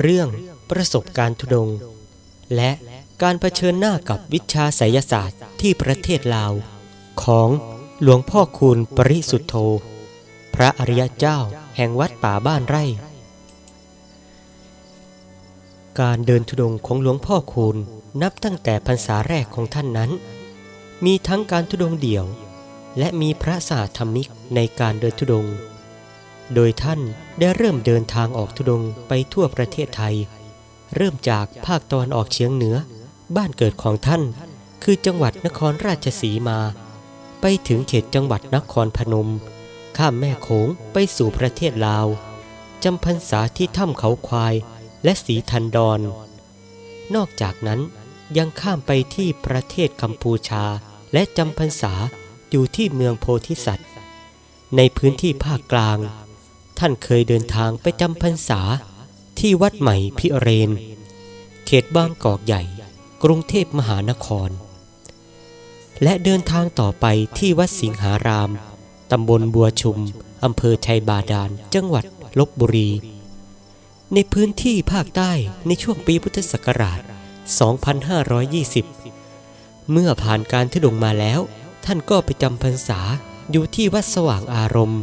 เรื่องประสบการณ์ทุดง และการเผชิญหน้ากับวิชาไสยศาสตร์ที่ประเทศลาว ของหลวงพ่อคูณปริสุทธโธ พระอริยเจ้าแห่งวัดป่าบ้านไร่ การเดินทุดงของหลวงพ่อคูณนับตั้งแต่พรรษาแรกของท่านนั้น มีทั้งการทุดงเดี่ยว และมีพระสาธรรมิกในการเดินทุดง โดยท่านได้เริ่มเดินทางออกทุดงไปทั่วประเทศไทย เริ่มจากภาคตะวันออกเฉียงเหนือ บ้านเกิดของท่าน คือจังหวัดนครราชสีมา ไปถึงเขตจังหวัดนครพนม ข้ามแม่โขงไปสู่ประเทศลาวจำพรรษาที่ถ้ำเขาควายและสีทันดอน นอกจากนั้นยังข้ามไปที่ประเทศกัมพูชาและจำพรรษาอยู่ที่เมืองโพธิสัตว์ ในพื้นที่ภาคกลาง ท่านเคยเดินทางไปจำพรรษาที่วัดใหม่พิเรน เขตบางกอกใหญ่ กรุงเทพมหานคร และเดินทางต่อไปที่วัดสิงหาราม ตำบลบัวชุม อำเภอชัยบาดาล จังหวัดลบบุรี ในพื้นที่ภาคใต้ในช่วงปีพุทธศักราช 2520 เมื่อผ่านการทุดงมาแล้ว ท่านก็ไปจำพรรษาอยู่ที่วัดสว่างอารมณ์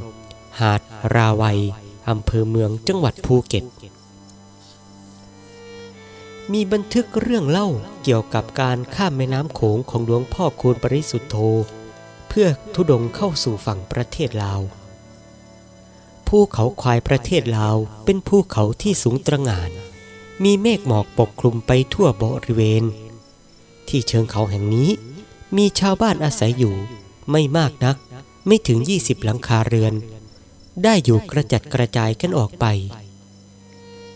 หาดราวัยอำเภอเมืองจังหวัดภูเก็ต มีบันทึกเรื่องเล่าเกี่ยวกับการข้ามแม่น้ำโขงของหลวงพ่อคูณปริสุทธโธ เพื่อทุดงเข้าสู่ฝั่งประเทศลาว ภูเขาควายประเทศลาวเป็นภูเขาที่สูงตระหง่าน มีเมฆหมอกปกคลุมไปทั่วบริเวณ ที่เชิงเขาแห่งนี้ มีชาวบ้านอาศัยอยู่ไม่มากนักไม่ถึง 20 หลังคาเรือน ได้อยู่กระจัดกระจายกันออกไป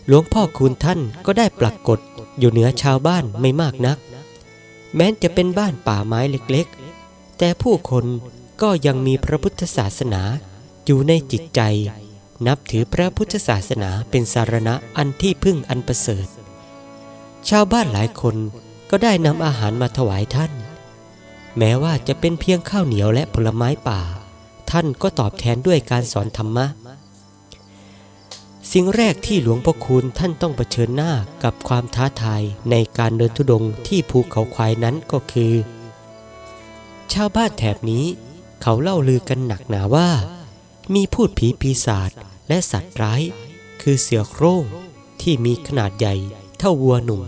หลวงพ่อคูณท่านก็ได้ปรากฏอยู่เหนือชาวบ้านไม่มากนัก แม้จะเป็นบ้านป่าไม้เล็กๆ แต่ผู้คนก็ยังมีพระพุทธศาสนาอยู่ในจิตใจ นับถือพระพุทธศาสนาเป็นสารณะอันที่พึ่งอันประเสริฐ ชาวบ้านหลายคนก็ได้นำอาหารมาถวายท่าน แม้ว่าจะเป็นเพียงข้าวเหนียวและผลไม้ป่า ท่านก็ตอบแทนด้วยการสอนธรรมะ สิ่งแรกที่หลวงพ่อคูณท่านต้องเผชิญหน้ากับความท้าทายในการเดินทุดงค์ที่ภูเขาควายนั้นก็คือ ชาวบ้านแถบนี้ เขาเล่าลือกันหนักหนาว่า มีพูดผีปีศาจและสัตว์ร้าย คือเสือโคร่งที่มีขนาดใหญ่เท่าวัวหนุ่ม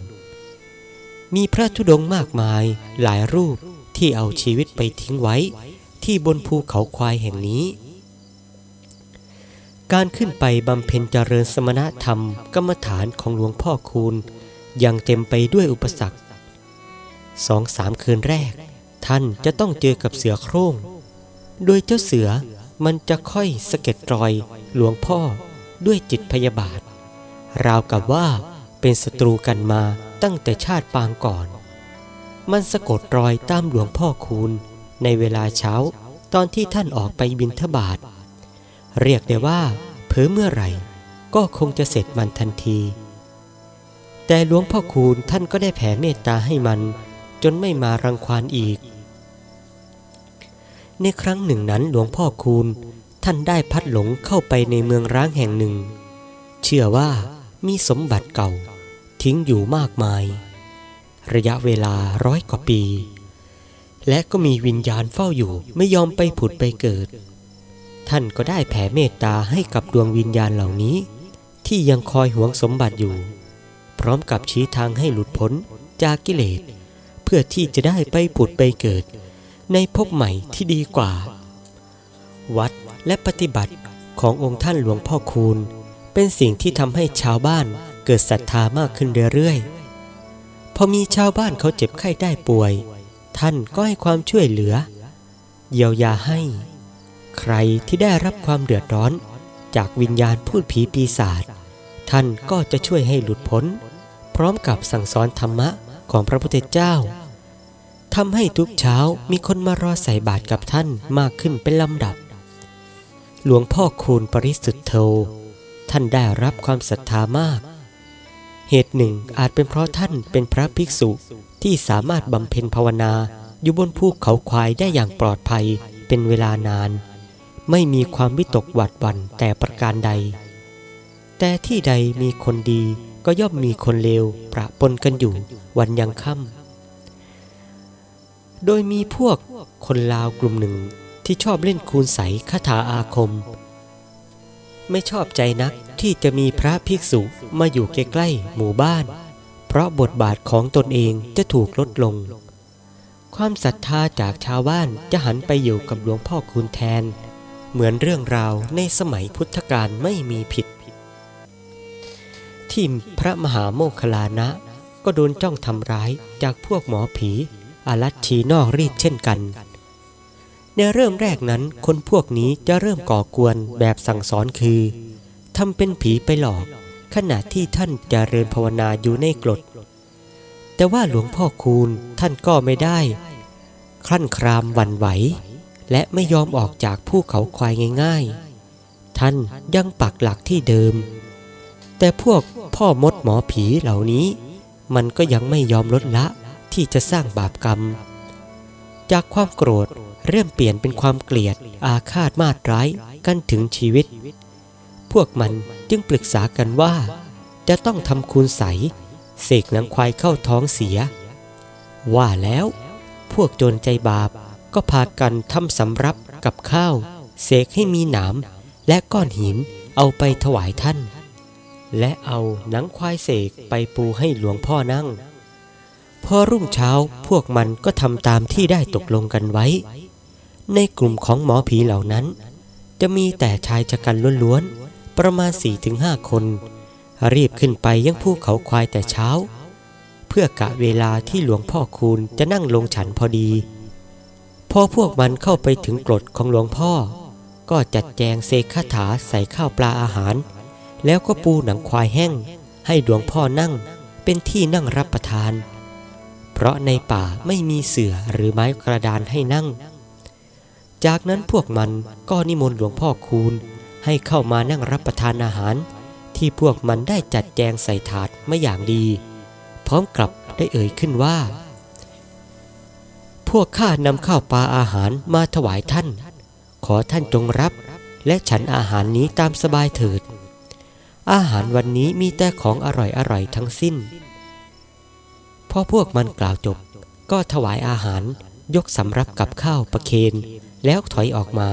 มีพระธุดงค์มากมายหลายรูปที่เอาชีวิตไปทิ้งไว้ ที่บนภูเขาควายแห่งนี้ การขึ้นไปบำเพ็ญเจริญสมณธรรมกรรมฐานของหลวงพ่อคูณยังเต็มไปด้วยอุปสรรคสองสามคืนแรก ท่านจะต้องเจอกับเสือโคร่ง โดยเจ้าเสือมันจะค่อยสะเก็ดรอยหลวงพ่อด้วยจิตพยาบาท ราวกับว่าเป็นศัตรูกันมาตั้งแต่ชาติปางก่อน มันสะกดรอยตามหลวงพ่อคูณ ในเวลาเช้าตอนที่ท่านออกไปบินทบาท เรียกได้ว่าเผอเมื่อไหร่ ก็คงจะเสร็จมันทันที แต่หลวงพ่อคูณท่านก็ได้แผ่เมตตาให้มัน จนไม่มารังควานอีก ในครั้งหนึ่งนั้นหลวงพ่อคูณท่านได้พัดหลงเข้าไปในเมืองร้างแห่งหนึ่ง เชื่อว่ามีสมบัติเก่า ทิ้งอยู่มากมาย ระยะเวลาร้อยกว่าปี และก็มีวิญญาณเฝ้าอยู่ไม่ยอมไปผุดไปเกิด ท่านก็ได้แผ่เมตตาให้กับดวงวิญญาณเหล่านี้ ที่ยังคอยหวงสมบัติอยู่ พร้อมกับชี้ทางให้หลุดพ้นจากกิเลส เพื่อที่จะได้ไปผุดไปเกิด ในภพใหม่ที่ดีกว่า วัดและปฏิบัติขององค์ท่านหลวงพ่อคูณ เป็นสิ่งที่ทำให้ชาวบ้านเกิดศรัทธามากขึ้นเรื่อยๆพอมีชาวบ้านเขาเจ็บไข้ได้ป่วย ท่านก็ให้ความช่วยเหลือ เยียวยาให้ ใครที่ได้รับความเดือดร้อน จากวิญญาณพูดผีปีศาจท่านก็จะช่วยให้หลุดพ้น พร้อมกับสั่งสอนธรรมะของพระพุทธเจ้าทำให้ทุกเช้ามีคนมารอใส่บาตรกับท่านมากขึ้นเป็นลำดับ หลวงพ่อคูณปริสุทธโธ ท่านได้รับความศรัทธามาก เหตุหนึ่งอาจเป็นเพราะท่านเป็นพระภิกษุ ที่สามารถบำเพ็ญภาวนาอยู่บนภูเขาควายได้อย่างปลอดภัยเป็นเวลานาน ไม่มีความวิตกหวาดหวั่นแต่ประการใด แต่ที่ใดมีคนดีก็ย่อมมีคนเลวประปนกันอยู่วันยังค่ำโดยมีพวกคนลาวกลุ่มหนึ่งที่ชอบเล่นคูณใสคาถาอาคม ไม่ชอบใจนักที่จะมีพระภิกษุมาอยู่ใกล้ๆหมู่บ้าน เพราะบทบาทของตนเองจะถูกลดลง ความศรัทธาจากชาวบ้านจะหันไปอยู่กับหลวงพ่อคูณแทน เหมือนเรื่องราวในสมัยพุทธกาลไม่มีผิด ที่พระมหาโมคลานะ ก็โดนจ้องทำร้ายจากพวกหมอผีอารัชชีนอกรีดเช่นกัน ในเริ่มแรกนั้นคนพวกนี้จะเริ่มก่อกวนแบบสั่งสอนคือทำเป็นผีไปหลอก ขณะที่ท่านจเจริญภาวนาอยู่ในกรด แต่ว่าหลวงพ่อคูณท่านก็ไม่ได้ คลั่นครามวันไหว และไม่ยอมออกจากภูเขาควายง่ายๆ ท่านยังปักหลักที่เดิม แต่พวกพ่อมดหมอผีเหล่านี้ มันก็ยังไม่ยอมลดละที่จะสร้างบาปกรรม จากความโกรธเริ่มเปลี่ยนเป็นความเกลียดอาฆาตมาดร้ายกันถึงชีวิต พวกมันจึงปรึกษากันว่า จะต้องทำคูณใสเสกหนังควายเข้าท้องเสีย ว่าแล้วพวกโจรใจบาปก็พากันทำสำรับกับข้าวเสกให้มีหนามและก้อนหินเอาไปถวายท่าน และเอาหนังควายเสกไปปูให้หลวงพ่อนั่ง พอรุ่งเช้าพวกมันก็ทำตามที่ได้ตกลงกันไว้ ในกลุ่มของหมอผีเหล่านั้น จะมีแต่ชายชะกันล้วน ประมาณ 4-5 คน รีบขึ้นไปยังภูเขาควายแต่เช้า เพื่อกะเวลาที่หลวงพ่อคูณจะนั่งลงฉันพอดี พอพวกมันเข้าไปถึงกรดของหลวงพ่อ ก็จัดแจงเสกคาถาใส่ข้าวปลาอาหาร แล้วก็ปูหนังควายแห้ง ให้หลวงพ่อนั่งเป็นที่นั่งรับประทาน เพราะในป่าไม่มีเสื่อหรือไม้กระดานให้นั่ง จากนั้นพวกมันก็นิมนต์หลวงพ่อคูณ ให้เข้ามานั่งรับประทานอาหาร ที่พวกมันได้จัดแจงใส่ถาดม่อย่างดี พร้อมกลับได้เอ่ยขึ้นว่า พวกข้านำข้าวปลาอาหารมาถวายท่าน ขอท่านจงรับและฉันอาหารนี้ตามสบายเถิด อาหารวันนี้มีแต่ของอร่อยๆทั้งสิ้น พอพวกมันกล่าวจบ ก็ถวายอาหารยกสำรับกับข้าวประเคนแล้วถอยออกมา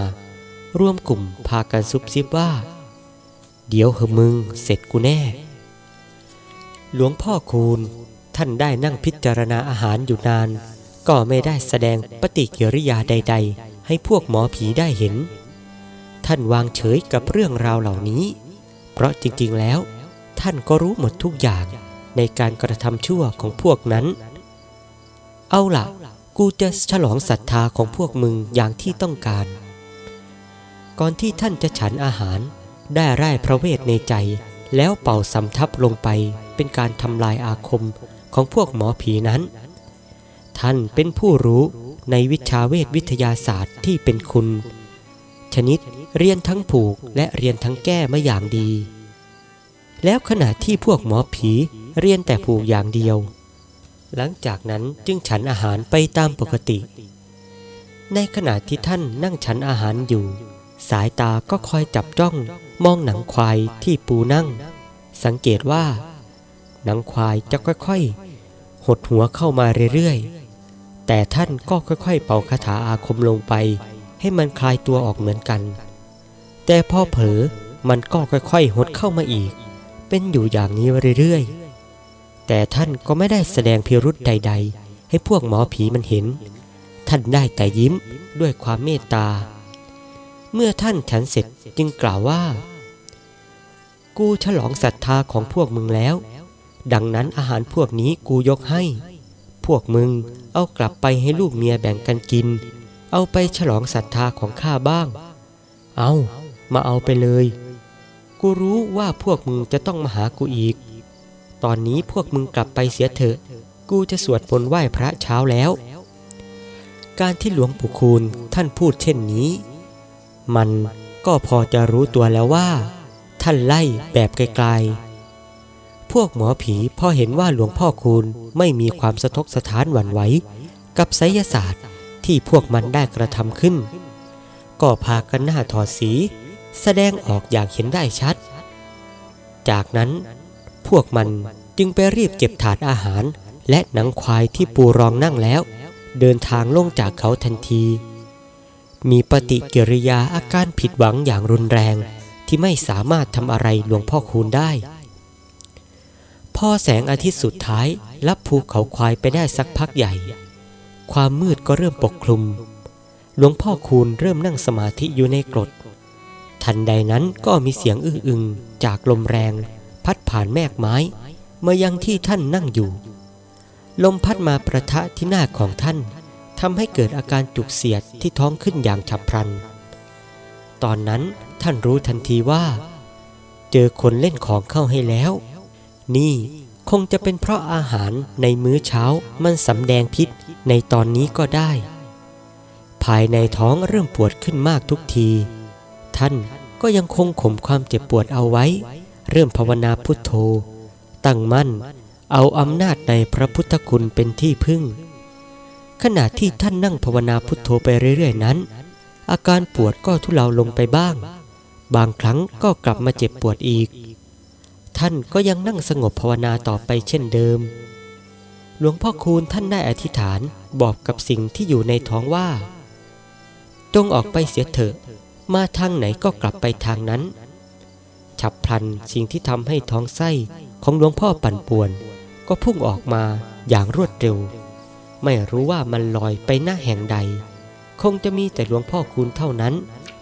ร่วมกลุ่มพากันซุบซิบว่า เดี๋ยวเหอมึงเสร็จกูแน่ หลวงพ่อคูณท่านได้นั่งพิจารณาอาหารอยู่นาน ก็ไม่ได้แสดงปฏิกิริยาใด ๆ ให้พวกหมอผีได้เห็น ท่านวางเฉยกับเรื่องราวเหล่านี้ เพราะจริงๆแล้ว ท่านก็รู้หมดทุกอย่างในการกระทำชั่วของพวกนั้น เอาล่ะ กูจะฉลองศรัทธาของพวกมึงอย่างที่ต้องการ ก่อนที่ท่านจะฉันอาหาร ได้ไร้พระเวทในใจ แล้วเป่าสำทับลงไปเป็นการทำลายอาคมของพวกหมอผีนั้น ท่านเป็นผู้รู้ในวิชาเวทวิทยาศาสตร์ที่เป็นคุณ ชนิดเรียนทั้งผูกและเรียนทั้งแก้มาอย่างดี แล้วขณะที่พวกหมอผีเรียนแต่ผูกอย่างเดียว หลังจากนั้นจึงฉันอาหารไปตามปกติ ในขณะที่ท่านนั่งฉันอาหารอยู่ สายตาก็คอยจับจ้องมองหนังควายที่ปูนั่ง สังเกตว่า หนังควายจะค่อยๆ หดหัวเข้ามาเรื่อยๆ แต่ท่านก็ค่อยๆ เป่าคาถาอาคมลงไป ให้มันคลายตัวออกเหมือนกัน แต่พอเผลอมันก็ค่อยๆ หดเข้ามาอีก เป็นอยู่อย่างนี้เรื่อยๆ แต่ท่านก็ไม่ได้แสดงพิรุธใด ๆ ให้พวกหมอผีมันเห็น ท่านได้แต่ยิ้มด้วยความเมตตา เมื่อท่านฉันเสร็จจึงกล่าวว่า กูฉลองศรัทธาของพวกมึงแล้ว ดังนั้นอาหารพวกนี้กูยกให้ พวกมึงเอากลับไปให้ลูกเมียแบ่งกันกิน เอาไปฉลองศรัทธาของข้าบ้าง เอามาเอาไปเลย กูรู้ว่าพวกมึงจะต้องมาหากูอีก ตอนนี้พวกมึงกลับไปเสียเถอะ กูจะสวดมนต์ไหว้พระเช้าแล้ว การที่หลวงปู่คูณท่านพูดเช่นนี้ มันก็พอจะรู้ตัวแล้วว่า ท่านไล่แบบไกลๆ พวกหมอผีพอเห็นว่าหลวงพ่อคูณไม่มีความสะทกสะท้านหวั่นไหวกับไสยศาสตร์ที่พวกมันได้กระทำขึ้น ก็พากันหน้าถอดสี แสดงออกอย่างเห็นได้ชัด จากนั้นพวกมันจึงไปรีบเก็บถาดอาหาร และหนังควายที่ปูรองนั่งแล้ว เดินทางลงจากเขาทันที มีปฏิกิริยาอาการผิดหวังอย่างรุนแรง ที่ไม่สามารถทำอะไรหลวงพ่อคูณได้ พอแสงอาทิตย์สุดท้ายรับภูเขาควายไปได้สักพักใหญ่ ความมืดก็เริ่มปกคลุม หลวงพ่อคูณเริ่มนั่งสมาธิอยู่ในกรด ทันใดนั้นก็มีเสียงอื้ออึงจากลมแรง พัดผ่านแมกไม้ มายังที่ท่านนั่งอยู่ ลมพัดมาประทะที่หน้าของท่าน ทำให้เกิดอาการจุกเสียดที่ท้องขึ้นอย่างฉับพลัน ตอนนั้นท่านรู้ทันทีว่า เจอคนเล่นของเข้าให้แล้ว นี่คงจะเป็นเพราะอาหารในมื้อเช้ามันสำแดงพิษในตอนนี้ก็ได้ ภายในท้องเริ่มปวดขึ้นมากทุกที ท่านก็ยังคงข่มความเจ็บปวดเอาไว้ เริ่มภาวนาพุทโธ ตั้งมั่น เอาอำนาจในพระพุทธคุณเป็นที่พึ่ง ขณะที่ท่านนั่งภาวนาพุทโธไปเรื่อยๆนั้น อาการปวดก็ทุเลาลงไปบ้าง บางครั้งก็กลับมาเจ็บปวดอีก ท่านก็ยังนั่งสงบภาวนาต่อไปเช่นเดิม หลวงพ่อคูณท่านได้อธิษฐานบอกกับสิ่งที่อยู่ในท้องว่า จงออกไปเสียเถอะ มาทางไหนก็กลับไปทางนั้น ฉับพลันสิ่งที่ทำให้ท้องไส้ของหลวงพ่อปั่นป่วน ก็พุ่งออกมาอย่างรวดเร็ว ไม่รู้ว่ามันลอยไปหน้าแห่งใด คงจะมีแต่หลวงพ่อคูณเท่านั้น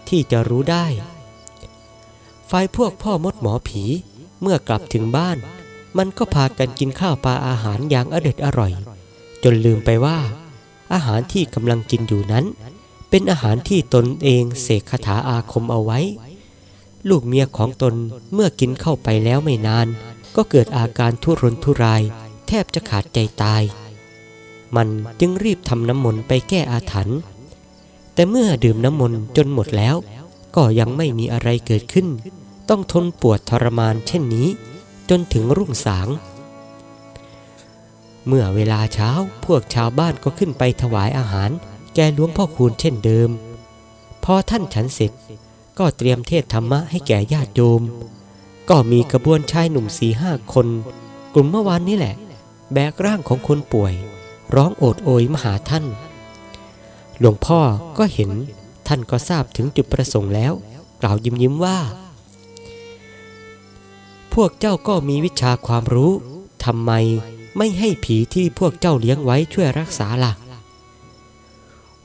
ที่จะรู้ได้ฝ่ายพวกพ่อมดหมอผีเมื่อกลับถึงบ้าน มันก็พากันกินข้าวปลาอาหารอย่างอเด็ดอร่อย จนลืมไปว่า อาหารที่กำลังกินอยู่นั้น เป็นอาหารที่ตนเองเสกคาถาอาคมเอาไว้ ลูกเมียของตนเมื่อกินเข้าไปแล้วไม่นาน ก็เกิดอาการทุรนทุราย แทบจะขาดใจตาย มันจึงรีบทำน้ำมนต์ไปแก้อาถรรพ์แต่เมื่อดื่มน้ำมนต์จนหมดแล้ว ก็ยังไม่มีอะไรเกิดขึ้น ต้องทนปวดทรมานเช่นนี้ จนถึงรุ่งสาง เมื่อเวลาเช้าพวกชาวบ้านก็ขึ้นไปถวายอาหาร แก่หลวงพ่อคูณเช่นเดิม พอท่านฉันเสร็จก็เตรียมเทศธรรมะให้แก่ญาติโยม ก็มีกระบวนชายหนุ่มสี่ห้าคน กลุ่มเมื่อวานนี้แหละ แบกร่างของคนป่วย ร้องโอดโอยมาหาท่าน หลวงพ่อก็เห็นท่านก็ทราบถึงจุดประสงค์แล้ว กล่าวยิ้มยิ้มว่า พวกเจ้าก็มีวิชาความรู้ทำไมไม่ให้ผีที่พวกเจ้าเลี้ยงไว้ช่วยรักษาล่ะ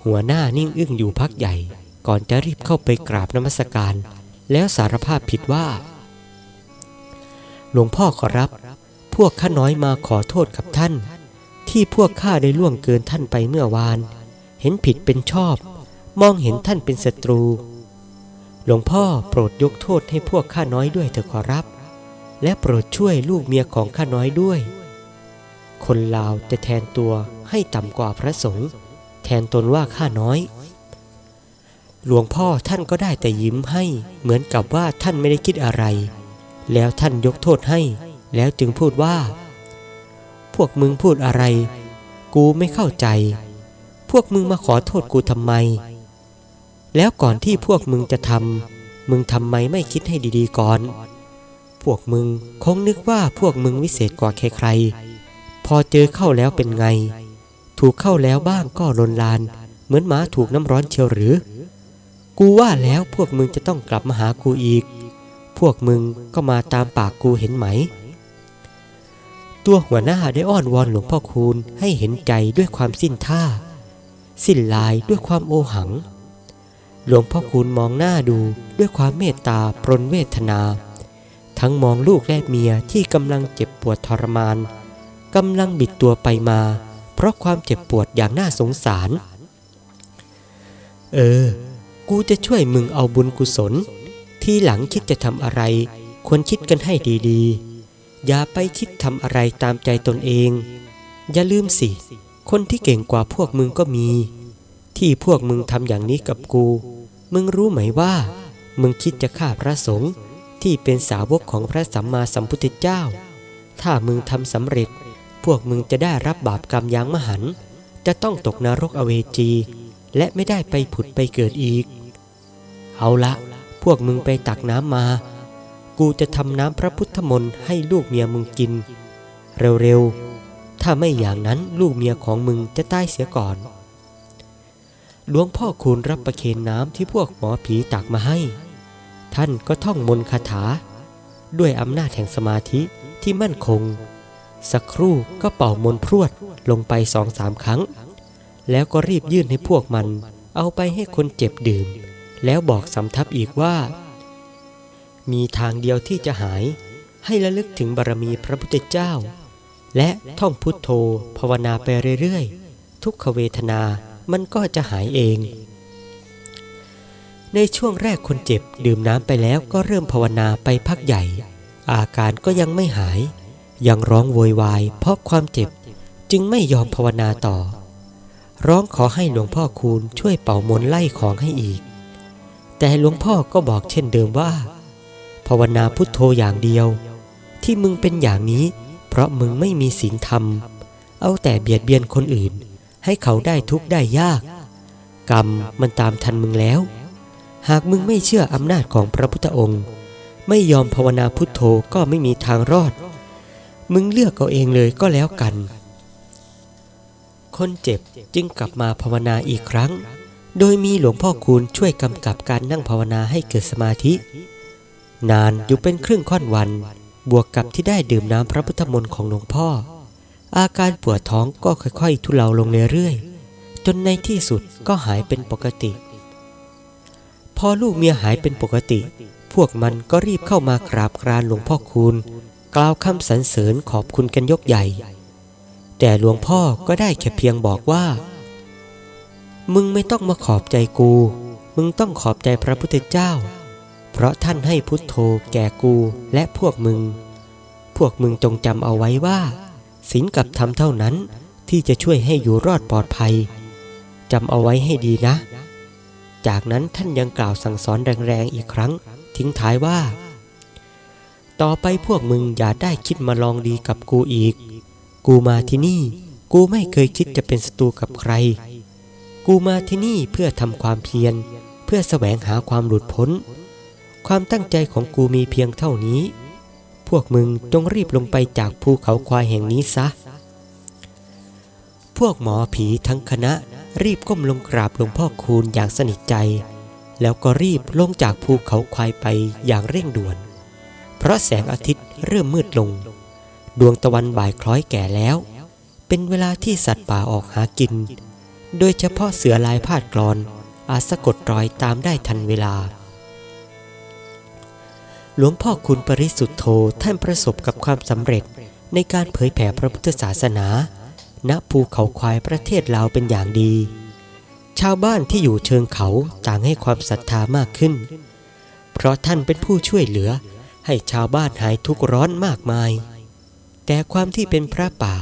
หัวหน้านิ่งอึ้งอยู่พักใหญ่ ก่อนจะรีบเข้าไปกราบนมัสการ แล้วสารภาพผิดว่า หลวงพ่อขอรับ พวกข้าน้อยมาขอโทษกับท่าน ที่พวกข้าได้ล่วงเกินท่านไปเมื่อวาน เห็นผิดเป็นชอบ มองเห็นท่านเป็นศัตรู หลวงพ่อโปรดยกโทษให้พวกข้าน้อยด้วยเถอะขอรับ และโปรดช่วยลูกเมียของข้าน้อยด้วย คนลาวจะแทนตัวให้ต่ำกว่าพระสงฆ์แทนตนว่าข้าน้อย หลวงพ่อท่านก็ได้แต่ยิ้มให้เหมือนกับว่าท่านไม่ได้คิดอะไร แล้วท่านยกโทษให้ แล้วจึงพูดว่า พวกมึงพูดอะไร กูไม่เข้าใจ พวกมึงมาขอโทษกูทำไม แล้วก่อนที่พวกมึงจะทำมึงทำไมไม่คิดให้ดีๆก่อน พวกมึงคงนึกว่าพวกมึงวิเศษกว่าใครๆ พอเจอเข้าแล้วเป็นไง ถูกเข้าแล้วบ้างก็ลนลาน เหมือนหมาถูกน้ำร้อนเชียวหรือ กูว่าแล้วพวกมึงจะต้องกลับมาหากูอีก พวกมึงก็มาตามปากกูเห็นไหม ตัวหัวหน้าได้อ้อนวอนหลวงพ่อคูณให้เห็นใจด้วยความสิ้นท่า สิ้นลายด้วยความโอหัง หลวงพ่อคูณมองหน้าดูด้วยความเมตตาปรนเวทนา ทั้งมองลูกและเมียที่กำลังเจ็บปวดทรมานกำลังบิดตัวไปมา เพราะความเจ็บปวดอย่างน่าสงสาร เออ กูจะช่วยมึงเอาบุญกุศล ที่หลังคิดจะทำอะไร ควรคิดกันให้ดีๆ อย่าไปคิดทำอะไรตามใจตนเอง อย่าลืมสิ คนที่เก่งกว่าพวกมึงก็มี ที่พวกมึงทำอย่างนี้กับกู มึงรู้ไหมว่า มึงคิดจะฆ่าพระสงฆ์ที่เป็นสาวกของพระสัมมาสัมพุทธเจ้า ถ้ามึงทำสำเร็จ พวกมึงจะได้รับบาปกรรมอย่างมหันต์จะต้องตกนรกอเวจี และไม่ได้ไปผุดไปเกิดอีก เอาละ พวกมึงไปตักน้ำมา กูจะทำน้ำพระพุทธมนต์ให้ลูกเมียมึงกิน เร็วๆ ถ้าไม่อย่างนั้นลูกเมียของมึงจะตายเสียก่อนหลวงพ่อคูณรับประเคนน้ำที่พวกหมอผีตักมาให้ ท่านก็ท่องมนต์คาถา ด้วยอำนาจแห่งสมาธิที่มั่นคง สักครู่ก็เป่ามนต์พรวดลงไปสองสามครั้ง แล้วก็รีบยื่นให้พวกมัน เอาไปให้คนเจ็บดื่ม แล้วบอกสำทับอีกว่า มีทางเดียวที่จะหาย ให้ระลึกถึงบารมีพระพุทธเจ้า และท่องพุทโธภาวนาไปเรื่อยๆ ทุกขเวทนามันก็จะหายเอง ในช่วงแรกคนเจ็บดื่มน้ำไปแล้วก็เริ่มภาวนาไปพักใหญ่ อาการก็ยังไม่หาย ยังร้องโวยวายเพราะความเจ็บจึงไม่ยอมภาวนาต่อ ร้องขอให้หลวงพ่อคูณช่วยเป่ามนไล่ของให้อีก แต่หลวงพ่อก็บอกเช่นเดิมว่าาวนาพุทโธอย่างเดียว ที่มึงเป็นอย่างนี้ เพราะมึงไม่มีศีลธรรม เอาแต่เบียดเบียนคนอื่น ให้เขาได้ทุกข์ได้ยาก กรรมมันตามทันมึงแล้ว หากมึงไม่เชื่ออำนาจของพระพุทธองค์ ไม่ยอมภาวนาพุทโธก็ไม่มีทางรอด มึงเลือกเอาเองเลยก็แล้วกัน คนเจ็บจึงกลับมาภาวนาอีกครั้ง โดยมีหลวงพ่อคูณช่วยกำกับการนั่งภาวนาให้เกิดสมาธิ นานอยู่เป็นครึ่งค่อนวัน บวกกับที่ได้ดื่มน้ำพระพุทธมนต์ของหลวงพ่อ อาการปวดท้องก็ค่อยๆ ทุเลาลงเรื่อยๆจนในที่สุดก็หายเป็นปกติ พอลูกเมียหายเป็นปกติ พวกมันก็รีบเข้ามากราบกรานหลวงพ่อคูณ กล่าวคำสรรเสริญขอบคุณกันยกใหญ่ แต่หลวงพ่อก็ได้แค่เพียงบอกว่า มึงไม่ต้องมาขอบใจกู มึงต้องขอบใจพระพุทธเจ้า เพราะท่านให้พุทโธแก่กูและพวกมึง พวกมึงจงจำเอาไว้ว่าศีลกับธรรมเท่านั้นที่จะช่วยให้อยู่รอดปลอดภัยจำเอาไว้ให้ดีนะ จากนั้นท่านยังกล่าวสั่งสอนแรงๆอีกครั้ง ทิ้งท้ายว่า ต่อไปพวกมึงอย่าได้คิดมาลองดีกับกูอีก กูมาที่นี่ กูไม่เคยคิดจะเป็นศัตรูกับใคร กูมาที่นี่เพื่อทำความเพียร เพื่อแสวงหาความหลุดพ้น ความตั้งใจของกูมีเพียงเท่านี้ พวกมึงจงรีบลงไปจากภูเขาควายแห่งนี้ซะ พวกหมอผีทั้งคณะรีบก้มลงกราบหลวงพ่อคูณอย่างสนิทใจ แล้วก็รีบลงจากภูเขาควายไปอย่างเร่งด่วน เพราะแสงอาทิตย์เริ่มมืดลง ดวงตะวันบ่ายคล้อยแก่แล้ว เป็นเวลาที่สัตว์ป่าออกหากิน โดยเฉพาะเสือลายพาดกรอนอาจสะกดรอยตามได้ทันเวลา หลวงพ่อคุณปริสุทธโธท่านประสบกับความสำเร็จในการเผยแผ่พระพุทธศาสนา ณภูเขาควายประเทศลาวเป็นอย่างดี ชาวบ้านที่อยู่เชิงเขาต่างให้ความศรัทธามากขึ้น เพราะท่านเป็นผู้ช่วยเหลือให้ชาวบ้านหายทุกข์ร้อนมากมาย แต่ความที่เป็นพระป่า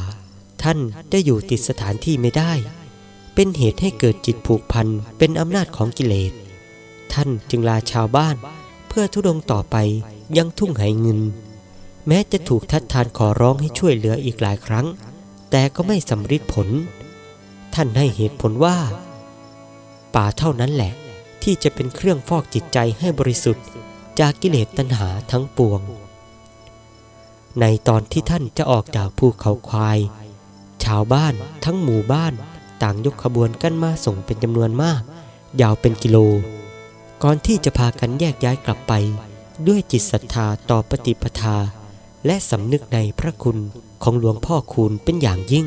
ท่านได้อยู่ติดสถานที่ไม่ได้ เป็นเหตุให้เกิดจิตผูกพันเป็นอำนาจของกิเลส ท่านจึงลาชาวบ้าน เพื่อทุดงต่อไปยังทุ่งไหเงิน แม้จะถูกทัดทานขอร้องให้ช่วยเหลืออีกหลายครั้ง แต่ก็ไม่สำเร็จผล ท่านให้เหตุผลว่า ป่าเท่านั้นแหละ ที่จะเป็นเครื่องฟอกจิตใจให้บริสุทธิ์ จากกิเลสตัณหาทั้งปวง ในตอนที่ท่านจะออกจากภูเขาควาย ชาวบ้านทั้งหมู่บ้าน ต่างยกขบวนกันมาส่งเป็นจำนวนมาก ยาวเป็นกิโล ก่อนที่จะพากันแยกย้ายกลับไป ด้วยจิตศรัทธาต่อปฏิปทา และสำนึกในพระคุณของหลวงพ่อคูณเป็นอย่างยิ่ง